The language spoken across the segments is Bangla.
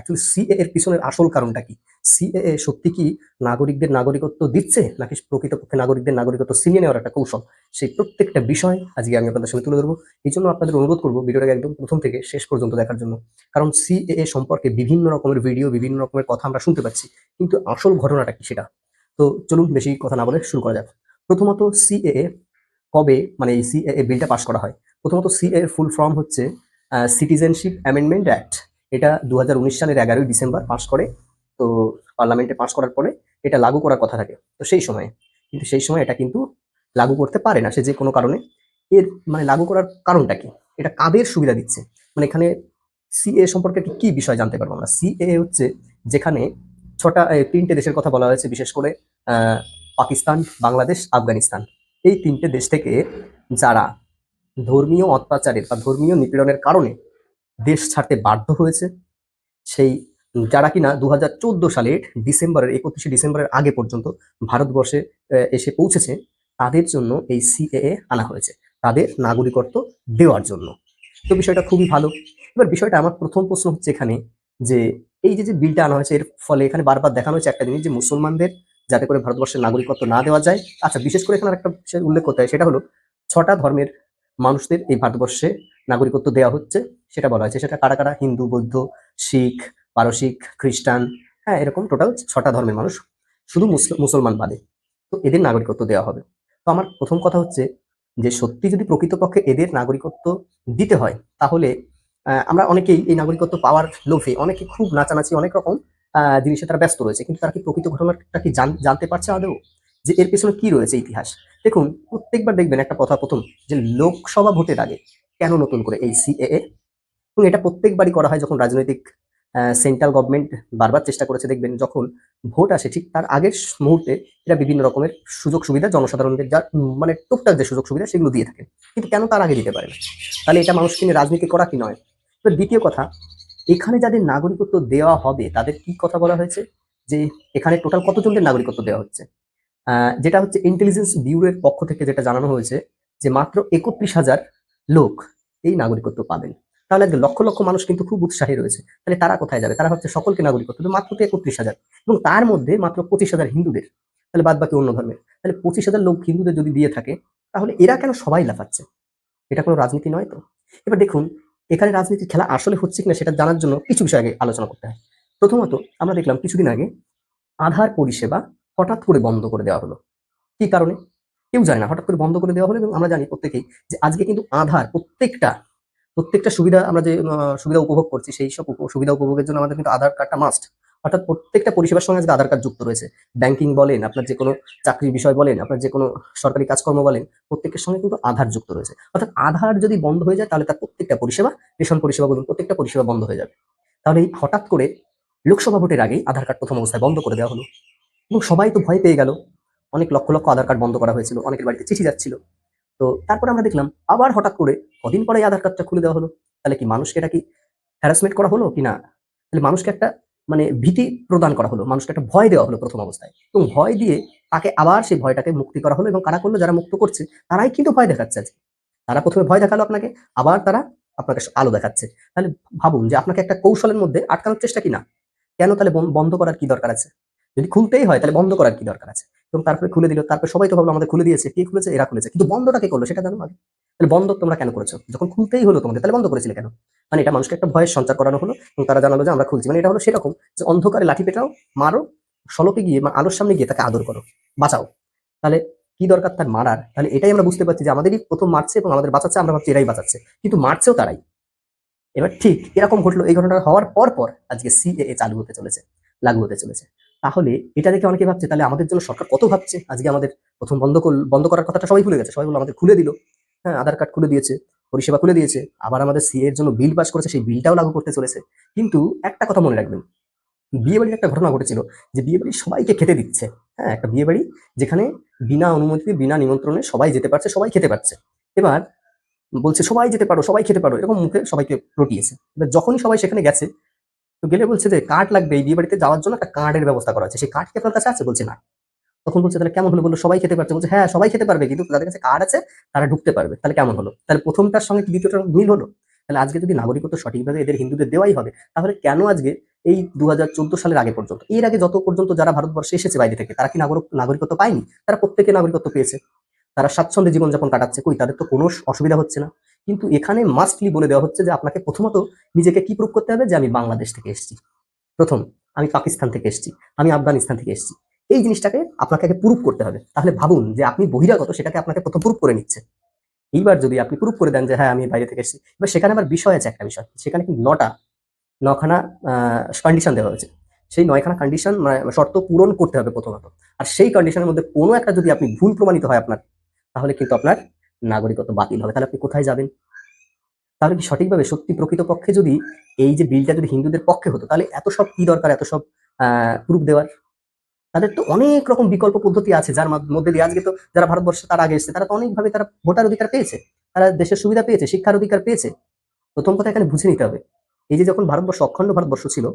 অ্যাকচুয়ালি সিএ এর পিছনের আসল কারণটা কি? সিএ সত্যি কি নাগরিকদের নাগরিকত্ব দিচ্ছে? নাকি প্রকৃতপক্ষে নাগরিকদের নাগরিকত্ব ছিনিয়ে নেওয়ার একটা কৌশল? সেই প্রত্যেকটা বিষয় আজকে আমি আপনাদের সামনে তুলে ধরবো। এই জন্য আপনাদের অনুরোধ করব ভিডিওটাকে একদম প্রথম থেকে শেষ পর্যন্ত দেখার জন্য। কারণ সিএ সম্পর্কে বিভিন্ন রকমের ভিডিও, বিভিন্ন রকমের কথা আমরা শুনতে পাচ্ছি। কিন্তু আসল ঘটনাটা কি সেটা? তো চলুন বেশি কথা না বলে শুরু করা যাক। প্রথমত সিএ কবে মানে এই সিএ বিলটা পাশ করা হয়? প্রথমত সিএ ফুল ফর্ম হচ্ছে সিটিজেনশিপ অ্যামেন্ডমেন্ট অ্যাক্ট এটা দু হাজার উনিশ সালের এগারোই ডিসেম্বর পাশ করে, তো পার্লামেন্টে পাশ করার পরে এটা লাগু করার কথা থাকে, তো সেই সময়ে, কিন্তু সেই সময় এটা কিন্তু লাগু করতে পারে না সে যে কোনো কারণে। এর মানে লাগু করার কারণটা কি? এটা কাদের সুবিধা দিচ্ছে? মানে এখানে সিএ সম্পর্কে কি বিষয় জানতে পারব আমরা? সিএ হচ্ছে যেখানে ছটা তিনটে দেশের কথা বলা হয়েছে, বিশেষ করে পাকিস্তান, বাংলাদেশ, আফগানিস্তান। এই তিনটে দেশ থেকে যারা ধর্মীয় অত্যাচারের বা ধর্মীয় নিপীড়নের কারণে দেশ ছাড়তে বাধ্য হয়েছে। সেই যারা কিনা দু হাজার চোদ্দ সালের ডিসেম্বরের, একত্রিশে ডিসেম্বরের আগে পর্যন্ত ভারতবর্ষে এসে পৌঁছেছে, তাদের জন্য এই সিএএ আনা হয়েছে। তাদের নাগরিকত্ব দেওয়ার জন্য। তো বিষয়টা খুবই ভালো। এবার বিষয়টা আমার প্রথম প্রশ্ন হচ্ছে এখানে যে, এই যে যে বিলটা আনা হয়েছে, এর ফলে এখানে বারবার দেখানো হয়েছে একটা জিনিস যে, মুসলমানদের যাতে করে ভারতবর্ষের নাগরিকত্ব না দেওয়া যায়। আচ্ছা বিশেষ করে এখানে একটা উল্লেখ করতে হয়, সেটা হলো ছটা ধর্মের মানুষদের এই ভারতবর্ষে নাগরিকত্ব দেওয়া হচ্ছে, সেটা বলা হয়েছে। সেটা কারা কারা? হিন্দু, বৌদ্ধ, শিখ, পারসিক, খ্রিস্টান হ্যাঁ এরকম টোটাল ছটা ধর্মের মানুষ, শুধু মুসল- মুসলমান বাদে। তো এদের নাগরিকত্ব দেওয়া হবে। তো আমার প্রথম কথা হচ্ছে যে, সত্যি যদি প্রকৃতপক্ষে এদের নাগরিকত্ব দিতে হয়, তাহলে আমরা অনেকেই এই নাগরিকত্ব পাওয়ার লোভে, অনেকে খুব নাচানাচি, অনেক রকম জিনিসে তারা ব্যস্ত রয়েছে। কিন্তু তারা কি প্রকৃত ঘটনাটা কি জানতে পারছে আদৌ? যে এর পেছনে কি রয়েছে ইতিহাস? দেখুন, প্রত্যেকবার দেখবেন একটা কথা প্রথম, যে লোকসভা ভোটের আগে কেন নতুন করে এই সিএএ এবং এটা প্রত্যেকবারই করা হয় যখন রাজনৈতিক সেন্ট্রাল গভর্নমেন্ট বারবার চেষ্টা করেছে, দেখবেন যখন ভোট আসে, ঠিক তার আগের মুহূর্তে এরা বিভিন্ন রকমের সুযোগ সুবিধা, জনসাধারণদের যা মানে টুকটাক যে সুযোগ সুবিধা, সেগুলো দিয়ে থাকে। কিন্তু কেন তার আগে দিতে পারে না? তাহলে এটা মানুষকে নিয়ে রাজনীতি করা কি নয়? এবার দ্বিতীয় কথা, এখানে যাদের নাগরিকত্ব দেওয়া হবে, তাদের কি কথা বলা হয়েছে? যে এখানে টোটাল কতজনদের নাগরিকত্ব দেওয়া হচ্ছে? যেটা হচ্ছে ইন্টেলিজেন্স ব্যুরোর পক্ষ থেকে যেটা জানানো হয়েছে, যে মাত্র একত্রিশ হাজার লোক এই নাগরিকত্ব পাবেন। তাহলে আজকে লক্ষ লক্ষ মানুষ কিন্তু খুব উৎসাহী রয়েছে। তাহলে তারা কোথায় যাবে? তারা হচ্ছে সকলকে নাগরিকত্ব মাত্র তো একত্রিশ হাজার। এবং তার মধ্যে মাত্র পঁচিশ হাজার হিন্দুদের। তাহলে বাদ বাকি অন্য ধর্মের। তাহলে পঁচিশ হাজার লোক হিন্দুদের যদি দিয়ে থাকে, তাহলে এরা কেন সবাই লাফাচ্ছে? এটা কোনো রাজনীতি নয় তো? এবার দেখুন, এখানে রাজনীতির খেলা আসলে হচ্ছে কিনা সেটা জানার জন্য কিছু বিষয় আগে আলোচনা করতে হয়। প্রথমত আমরা দেখলাম কিছুদিন আগে আধার পরিষেবা হঠাৎ করে বন্ধ করে দেওয়া হলো। কি কারণে? কেউ জানে না। হঠাৎ করে বন্ধ করে দেওয়া হলো এবং আমরা জানি প্রত্যেকেই যে আজকে কিন্তু আধার প্রত্যেকটা প্রত্যেকটা সুবিধা আমরা যে সুবিধা উপভোগ করছি সেই সব সুবিধা উপভোগের জন্য আমাদের কিন্তু আধার কার্ডটা মাস্ট অর্থাৎ প্রত্যেকটা পরিষেবার সঙ্গে আজকে আধার কার্ড যুক্ত রয়েছে। ব্যাংকিং বলেন, আপনার যে কোনো চাকরির বিষয় বলেন, আপনার যে কোনো সরকারি কাজকর্ম বলেন, প্রত্যেকের সঙ্গে কিন্তু আধার যুক্ত রয়েছে। অর্থাৎ আধার যদি বন্ধ হয়ে যায়, তাহলে তার প্রত্যেকটা পরিষেবা, রেশন পরিষেবা বলুন, প্রত্যেকটা পরিষেবা বন্ধ হয়ে যাবে। তাহলে এই হঠাৎ করে লোকসভা ভোটের আগেই আধার কার্ড প্রথম অবস্থায় বন্ধ করে দেওয়া হলো। এবং সবাই তো ভয় পেয়ে গেল। অনেক লক্ষ লক্ষ আধার কার্ড বন্ধ করা হয়েছিল, অনেকের বাড়িতে চিঠি যাচ্ছিল। তো তারপরে আমরা দেখলাম, আবার হঠাৎ করে কদিন পরে আধার কার্ডটা খুলে দেওয়া হলো। তাহলে কি মানুষকে এটা কি হ্যারাসমেন্ট করা হলো কি না? তাহলে মানুষকে একটা মানে ভীতি প্রদান করা হলো, মানুষকে একটা ভয় দেওয়া হলো প্রথম অবস্থায়। এবং ভয় দিয়ে তাকে আবার সেই ভয়টাকে মুক্তি করা হলো এবং কারা করল, যারা মুক্ত করছে, তারাই কিন্তু ভয় দেখাচ্ছে আজকে। তারা প্রথমে ভয় দেখাল আপনাকে, আবার তারা আপনাকে আলো দেখাচ্ছে। তাহলে ভাবুন যে আপনাকে একটা কৌশলের মধ্যে আটকানোর চেষ্টা কি না? কেন তাহলে বন- বন্ধ করার কি দরকার আছে? যদি খুলতেই হয় তাহলে বন্ধ করার কি দরকার আছে? এবং তারপরে খুলে দিল, তারপরে সবাই তো ভাবলো আমাদের খুলে দিয়েছে, কে খুলেছে? এরা খুলেছে। কিন্তু বন্ধটা কে করল সেটা জানো আগে? তাহলে বন্ধ তোমরা কেন করেছ? যখন খুলতেই হলো তোমাদের, তাহলে বন্ধ করেছিলে কেন? মানে এটা মানুষকে একটা ভয়ের সঞ্চার করানো হলো এবং তারা জানালো যে আমরা খুলছি। মানে এটা হলো সেরকম যে অন্ধকারে লাঠি পেটাও, মারো সলকে গিয়ে বা আলোর সামনে গিয়ে তাকে আদর করো, বাঁচাও। তাহলে কি দরকার তার মারার? তাহলে এটাই আমরা বুঝতে পারছি যে আমাদেরই প্রথম মারছে এবং আমাদের বাঁচাচ্ছে, আমরা ভাবছি এরাই বাঁচাচ্ছে। কিন্তু মারছেও তারাই। এবার ঠিক এরকম ঘটলো, এই ঘটনাটা হওয়ার পর পর আজকে সিএ চালু হতে চলেছে, লাগু হতে চলেছে। তাহলে এটা দেখে অনেকে ভাবছে, তাহলে আমাদের জন্য সরকার কত ভাবছে? আজকে আমাদের প্রথম বন্ধ বন্ধ করার কথাটা সবাই ভুলে গেছে। সবাই বলল, আমাদের খুলে দিল। হ্যাঁ আধার কার্ড খুলে দিয়েছে, পরিষেবা খুলে দিয়েছে, আবার আমাদের সিএ এর জন্য বিল পাস করেছে, সেই বিলটাও লাগু করতে চলেছে। কিন্তু একটা কথা মনে রাখবেন বিয়ে বাড়ির একটা ঘটনা ঘটেছিল যে বিয়ে বাড়ি সবাইকে খেতে দিচ্ছে। হ্যাঁ একটা বিয়ে বাড়ি যেখানে বিনা অনুমতি বিনা নিমন্ত্রণে সবাই যেতে পারছে, সবাই খেতে পারছে। এবার বলছে, সবাই যেতে পারো, সবাই খেতে পারো, এরকম মুখে সবাইকে রটিয়েছে এবার যখনই সবাই সেখানে গেছে তো গেলে বলছে যে, কার্ড লাগবে, এই বিয়ে বাড়িতে যাওয়ার জন্য একটা কার্ডের ব্যবস্থা করা আছে। সেই কার্ড কি আপনার কাছে আছে? বলছে, না। তখন বলছে, তাহলে কেমন হলো? বলল, সবাই খেতে পারছে। বলছে হ্যাঁ সবাই খেতে পারবে, কিন্তু যাদের কাছে কার্ড আছে, তারা ঢুকতে পারবে। তাহলে কেমন হলো? তাহলে প্রথমটার সঙ্গে কি দ্বিতীয়টার মিল হলো? তাহলে আজকে যদি নাগরিকত্ব সঠিকভাবে এদের হিন্দুদের দেওয়াই হবে, তাহলে কেন আজকে এই দু হাজার চোদ্দ সালের আগে পর্যন্ত, এর আগে যত পর্যন্ত যারা ভারতবর্ষে এসেছে বাইরে থেকে, তারা কি নাগরিক, নাগরিকত্ব পায়নি? তারা প্রত্যেকে নাগরিকত্ব পেয়েছে। তারা স্বাচ্ছন্দ্যে জীবনযাপন কাটাচ্ছে, কই? তাদের তো কোনো অসুবিধা হচ্ছে না। কিন্তু এখানে মাস্টলি বলে দেওয়া হচ্ছে যে আপনাকে প্রথমত নিজেকে কি প্রুভ করতে হবে যে আমি বাংলাদেশ থেকে এসেছি। প্রথম, আমি পাকিস্তান থেকে এসেছি, আমি আফগানিস্তান থেকে এসেছি। এই জিনিসটাকে আপনাকে আগে প্রুভ করতে হবে। তাহলে ভাবুন যে আপনি বহিরাগত, সেটাকে আপনাকে প্রথম প্রুভ করে নিচ্ছে। এইবার যদি আপনি প্রুভ করে দেন যে হ্যাঁ আমি বাইরে থেকে এসেছি, এবার সেখানে আবার বিষয় আছে একটা বিষয়। সেখানে কিন্তু নটা, নখানা কন্ডিশন দেওয়া হয়েছে। সেই নয়খানা কন্ডিশন শর্ত পূরণ করতে হবে প্রথমত। আর সেই কন্ডিশনের মধ্যে কোনো একটা যদি আপনি ভুল প্রমাণিত হয় আপনার, তাহলে কিন্তু আপনার নাগরিকত্ব বাতিল হবে, তাহলে আপনি কোথায় যাবেন? তাহলে কি সঠিকভাবে সত্যি প্রকৃতপক্ষে যদি এই যে বিলটা যদি হিন্দুদের পক্ষে হতো, তাহলে এত সব কি দরকার, এত সব প্রুফ দেওয়ার? তাদের তো অনেক রকম বিকল্প পদ্ধতি আছে, যার মধ্যে দিয়ে আজকে তো যারা ভারতবর্ষে তার আগে এসেছে, তারা তো অনেকভাবে তারা ভোটার অধিকার পেয়েছে, তারা দেশের সুবিধা পেয়েছে, শিক্ষার অধিকার পেয়েছে। প্রথম কথা এখানে বুঝে নিতে হবে, এই যে যখন ভারতবর্ষ অখণ্ড ভারতবর্ষ ছিল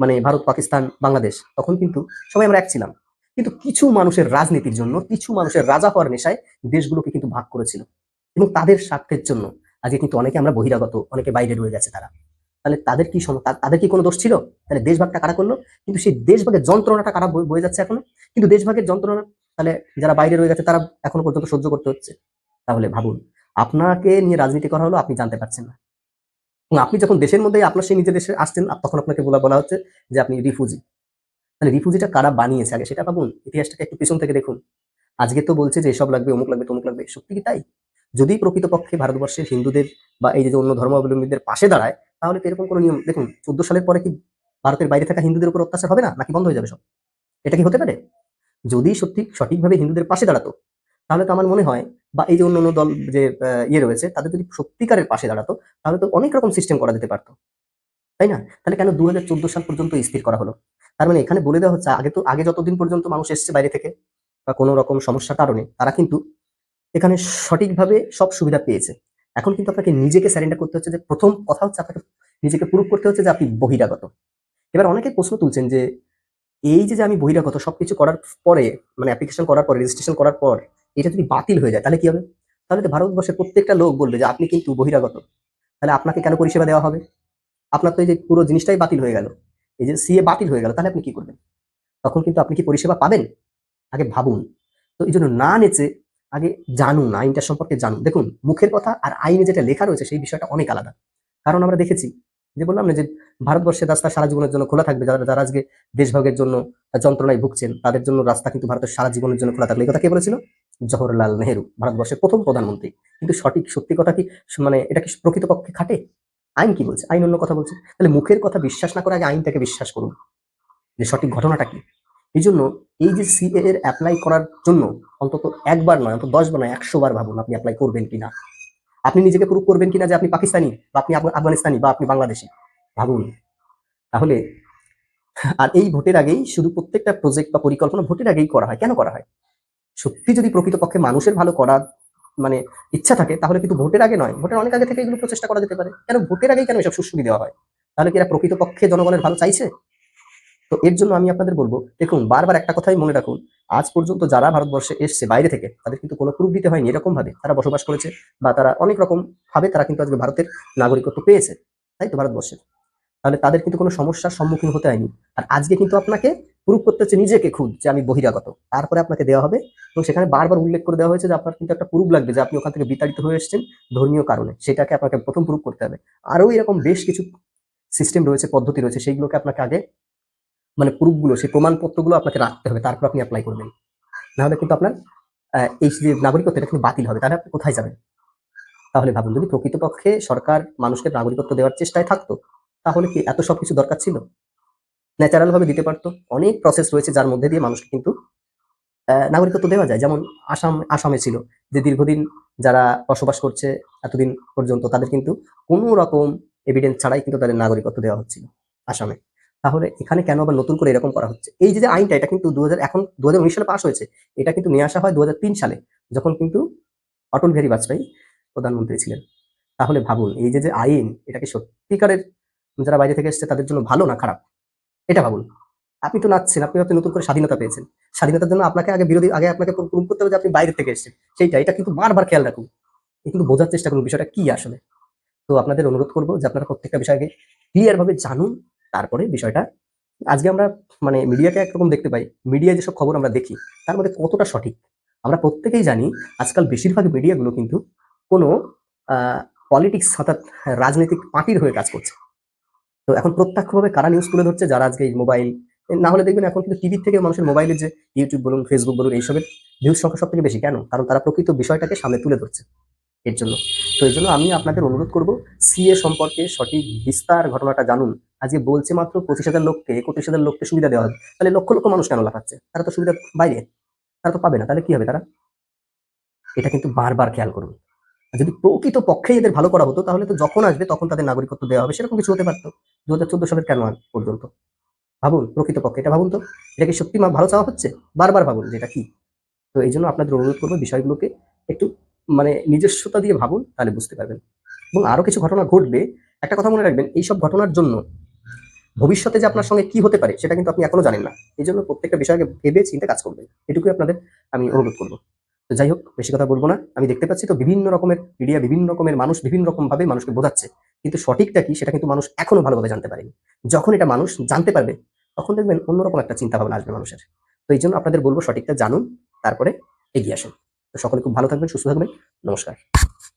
মানে ভারত, পাকিস্তান, বাংলাদেশ, তখন কিন্তু সবাই আমরা এক ছিলাম। কিন্তু কিছু মানুষের রাজনীতির জন্য, কিছু মানুষের রাজা হওয়ার নেশায় দেশগুলোকে কিন্তু ভাগ করেছিল। এবং তাদের স্বার্থের জন্য, আজকে কিন্তু অনেকে আমরা বহিরাগত, অনেকে বাইরে রয়ে গেছে তারা। তাহলে তাদের কি তাদের কি কোনো দোষ ছিল? তাহলে দেশভাগটা কারা করল? কিন্তু সেই দেশভাগের যন্ত্রণাটা কারা বয়ে যাচ্ছে এখনও? কিন্তু দেশভাগের যন্ত্রণা, তাহলে যারা বাইরে রয়ে গেছে তারা এখনও পর্যন্ত সহ্য করতে হচ্ছে। তাহলে ভাবুন, আপনাকে নিয়ে রাজনীতি করা হলো, আপনি জানতে পারছেন না। আপনি যখন দেশের মধ্যে আপনার সেই নিজের দেশে আসছেন তখন আপনাকে বলা বলা হচ্ছে যে আপনি রিফিউজি। তাহলে রিফিউজিটা কারা বানিয়েছে আগে সেটা ভাবুন, ইতিহাসটাকে একটু পিছন থেকে দেখুন। আজকে তো বলছে যে এসব লাগবে, অমুক লাগবে, তমুক লাগবে, সত্যি কি তাই? যদি প্রকৃতপক্ষে ভারতবর্ষের হিন্দুদের বা এই যে অন্য ধর্মাবলম্বীদের পাশে দাঁড়ায়, তাহলে এরকম কোনো নিয়ম, দেখুন, চোদ্দ সালের পরে কি ভারতের বাইরে থাকা হিন্দুদের উপর অত্যাচার হবে না, নাকি বন্ধ হয়ে যাবে সব? এটা কি হতে পারে? যদি সত্যি সঠিকভাবে হিন্দুদের পাশে দাঁড়াতো, তাহলে তো আমার মনে হয়, বা এই যে অন্য অন্য দল যে ইয়ে রয়েছে, তাদের যদি সত্যিকারের পাশে দাঁড়াতো, তাহলে তো অনেক রকম সিস্টেম করা যেতে পারতো। তাই না? তাহলে কেন দু হাজার চোদ্দ সাল পর্যন্ত স্থির করা হলো? তার মানে এখানে বলে দেওয়া হচ্ছে, আগে তো, আগে যতদিন পর্যন্ত মানুষ এসছে বাইরে থেকে, বা কোনো রকম সমস্যার কারণে, তারা কিন্তু এখানে সঠিকভাবে সব সুবিধা পেয়েছে। এখন কিন্তু আপনাকে নিজেকে স্যারেন্ডার করতে হচ্ছে যে, প্রথম কথা হচ্ছে আপনাকে নিজেকে প্রুভ করতে হচ্ছে যে আপনি বহিরাগত। এবার অনেকে প্রশ্ন তুলছেন যে, এই যে আমি বহিরাগত, সবকিছু করার পরে মানে অ্যাপ্লিকেশন করার পর রেজিস্ট্রেশন করার পর, এটা যদি বাতিল হয়ে যায়, তাহলে কি হবে? তাহলে ভারতবর্ষের প্রত্যেকটা লোক বলবে যে, আপনি কিন্তু বহিরাগত, তাহলে আপনাকে কেন পরিষেবা দেওয়া হবে? আপনার তো এই যে পুরো জিনিসটাই বাতিল হয়ে গেল, এই যে সিএ বাতিল হয়ে গেল, তাহলে আপনি কি করবেন? তখন কিন্তু আপনি কি পরিষেবা পাবেন? আগে ভাবুন। তো এই জন্য না নেচে আগে জানুন, আইনটা সম্পর্কে জানুন। দেখুন, মুখের কথা আর আইনে যেটা লেখা রয়েছে, সেই বিষয়টা অনেক আলাদা। কারণ আমরা দেখেছি, যে বললাম না যে ভারতবর্ষের রাস্তা সারা জীবনের জন্য খোলা থাকবে, যারা যারা আজকে দেশভাগের জন্য যন্ত্রণায় ভুগছেন, তাদের জন্য রাস্তা কিন্তু ভারতের সারা জীবনের জন্য খোলা থাকবে। এই কথা কে বলেছিল? জওহরলাল নেহেরু, ভারতবর্ষের প্রথম প্রধানমন্ত্রী। কিন্তু সঠিক সত্যি কথা কি মানে এটা কি প্রকৃতপক্ষে খাটে? আইন কি বলছে? আইন অন্য কথা বলছে। তাহলে মুখের কথা বিশ্বাস না করে আগে আইনটাকে বিশ্বাস করুন। যে সঠিক ঘটনাটা কি? এই জন্য এই যে সিএ এর অ্যাপ্লাই করার জন্য অন্তত একবার নয়, অন্তত দশ বার নয়, একশো বার ভাবুন আপনি অ্যাপ্লাই করবেন কিনা। আপনি নিজেকে প্রুভ করবেন কিনা যে আপনি পাকিস্তানি বা আপনি আফগানিস্তানি বা আপনি বাংলাদেশি, ভাবুন। তাহলে আর এই ভোটের আগেই শুধু প্রত্যেকটা প্রজেক্ট বা পরিকল্পনা ভোটের আগেই করা হয়। কেন করা হয়? সত্যি যদি প্রকৃতপক্ষে মানুষের ভালো করার মানে ইচ্ছা থাকে, তাহলে কিন্তু ভোটের আগে নয়, ভোটের অনেক আগে থেকে এগুলো প্রচেষ্টা করা যেতে পারে। কেন? ভোটের আগেই কেন এসব সুশ্রী দেওয়া হয়? তাহলে কি এরা প্রকৃতপক্ষে জনগণের ভালো চাইছে? তো এর জন্য আমি আপনাদের বলব, দেখুন, বারবার একটা কথাই মনে রাখুন, আজ পর্যন্ত যারা ভারতবর্ষে এসছে, বাইরে থেকে, তাদের কিন্তু কোনো প্রুফ দিতে হয়নি এরকম ভাবে তারা বসবাস করেছে বা তারা অনেক রকম ভাবে তারা কিন্তু আজকে ভারতের নাগরিকত্ব পেয়েছে, তাই তো ভারতবর্ষের? তাহলে তাদের কিন্তু কোনো সমস্যার সম্মুখীন হতে হয়নি। আর আজকে কিন্তু আপনাকে প্রুফ করতে হচ্ছে নিজেকে খুদ যে আমি বহিরাগত। তারপরে আপনাকে দেওয়া হবে। এবং সেখানে বারবার উল্লেখ করে দেওয়া হয়েছে যে আপনার কিন্তু একটা প্রুফ লাগবে যে আপনি ওখান থেকে বিতাড়িত হয়ে এসেছেন ধর্মীয় কারণে। সেটাকে আপনাকে প্রথম প্রুফ করতে হবে। আরও এরকম বেশ কিছু সিস্টেম রয়েছে, পদ্ধতি রয়েছে, সেইগুলোকে আপনাকে আগে মানে প্রুফগুলো, সেই প্রমাণপত্রগুলো আপনাকে রাখতে হবে। তারপর আপনি অ্যাপ্লাই করবেন। নাহলে কিন্তু আপনার এই যে নাগরিকত্ব, এটা কিন্তু বাতিল হবে। তাহলে আপনি কোথায় যাবেন? তাহলে ভাবুন, যদি প্রকৃতপক্ষে সরকার মানুষকে নাগরিকত্ব দেওয়ার চেষ্টায় থাকতো তাহলে কি এত সব কিছু দরকার ছিল? ন্যাচারাল ভাবে দিতে পারতো। অনেক প্রসেস রয়েছে যার মধ্যে দিয়ে মানুষকে কিন্তু নাগরিকত্ব দেওয়া যায়। যেমন আসাম, আসামে ছিল যে দীর্ঘদিন যারা বসবাস করছে, এতদিন পর্যন্ত তাদের কিন্তু কোনো রকম এভিডেন্স ছাড়াই কিন্তু তাদের নাগরিকত্ব দেওয়া হচ্ছিল আসামে। তাহলে এখানে কেন আবার নতুন করে এরকম করা হচ্ছে? এই যে যে আইনটা, এটা কিন্তু দু হাজার এখন দু হাজার উনিশ সালে পাশ হয়েছে। এটা কিন্তু নিয়ে আসা হয় দু হাজার তিন সালে, যখন কিন্তু অটল বিহারী বাজপেয়ী প্রধানমন্ত্রী ছিলেন। তাহলে ভাবুন, এই যে যে আইন এটাকে সত্যিকারের যারা বাইরে থেকে এসেছে, তাদের জন্য ভালো না খারাপ? এটা ভাবুন। আপনি তো নাচছেন, আপনি হয়তো নতুন করে স্বাধীনতা পেয়েছেন। স্বাধীনতার জন্য আপনাকে আগে বিরোধী, আগে আপনাকে প্রুভ করতে হবে যে আপনি বাইরে থেকে এসেছেন। সেইটা, এটা কিন্তু বারবার খেয়াল রাখুন। কিন্তু বোঝার চেষ্টা করুন বিষয়টা কি আসলে। তো আপনাদের অনুরোধ করব যে আপনারা প্রত্যেকটা বিষয়কে ক্লিয়ার ভাবে জানুন, তারপরে বিষয়টা আজকে আমরা মানে মিডিয়াকে একরকম দেখতে পাই। মিডিয়ায় যেসব খবর আমরা দেখি, তার মধ্যে কতটা সঠিক? আমরা প্রত্যেকেই জানি আজকাল বেশিরভাগ মিডিয়াগুলো কিন্তু কোনো পলিটিক্স অর্থাৎ রাজনৈতিক পার্টির হয়ে কাজ করছে। তো এখন প্রত্যক্ষভাবে কারা নিউজ তুলে ধরছে? যারা আজকে এই মোবাইল না হলে দেখবেন এখন কিন্তু টিভির থেকে মানুষের মোবাইলের যে ইউটিউব বলুন ফেসবুক বলুন, এইসবের ভিউজ সংখ্যা সব থেকে বেশি। কেন? কারণ তারা প্রকৃত বিষয়টাকে সামনে তুলে ধরছে এর জন্য। তো এই জন্য আমি আপনাদের অনুরোধ করব সিএ সম্পর্কে সঠিক বিস্তার ঘটনাটা জানুন। আজকে বলছে মাত্র পঁচিশ হাজার লোককে, একত্রিশ হাজার লোককে সুবিধা দেওয়া হবে। তাহলে লক্ষ লক্ষ মানুষ কেন লাফাচ্ছে? তারা তো সুবিধা বাইরে। তারা তো পাবে না। তাহলে কি হবে তারা? এটা কিন্তু বারবার খেয়াল করুন। যদি প্রকৃত পক্ষে এদের ভালো করা হতো, তাহলে তো যখন আসবে তখন তাদের নাগরিকত্ব দেওয়া হবে, সেরকম কিছু হতে পারতো। দু হাজার চোদ্দ সালের কেন পর্যন্ত? ভাবুন, প্রকৃত পক্ষে, এটা ভাবুন তো। এটা কি সত্যি ভালো চাওয়া হচ্ছে? বারবার ভাবুন যে এটা কি। তো এই জন্য আপনাদের অনুরোধ করব বিষয়গুলোকে একটু মানে নিজস্বতা দিয়ে ভাবুন, তাহলে বুঝতে পারবেন। এবং আরও কিছু ঘটনা ঘটবে। একটা কথা মনে রাখবেন, এইসব ঘটনার জন্য ভবিষ্যতে যে আপনার সঙ্গে কি হতে পারে, সেটা কিন্তু আপনি এখনও জানেন না। এই জন্য প্রত্যেকটা বিষয়কে ভেবে চিন্তা কাজ করবেন। এটুকুই আপনাদের আমি অনুরোধ করব। তো যাই হোক, বেশি কথা বলব না। আমি দেখতে পাচ্ছি তো বিভিন্ন রকমের মিডিয়া বিভিন্ন রকমের মানুষ বিভিন্ন রকম ভাবে মানুষকে বোঝাচ্ছে। কিন্তু সঠিকটা কি, সেটা কিন্তু মানুষ এখনও ভালোভাবে জানতে পারেনি। যখন এটা মানুষ জানতে পারবে, তখন দেখবেন অন্যরকম একটা চিন্তা ভাবনা আসবে মানুষের। তো এই জন্য আপনাদের বলব সঠিকটা জানুন, তারপরে এগিয়ে আসুন। তো সকলে খুব ভালো থাকবেন, সুস্থ থাকবেন। নমস্কার।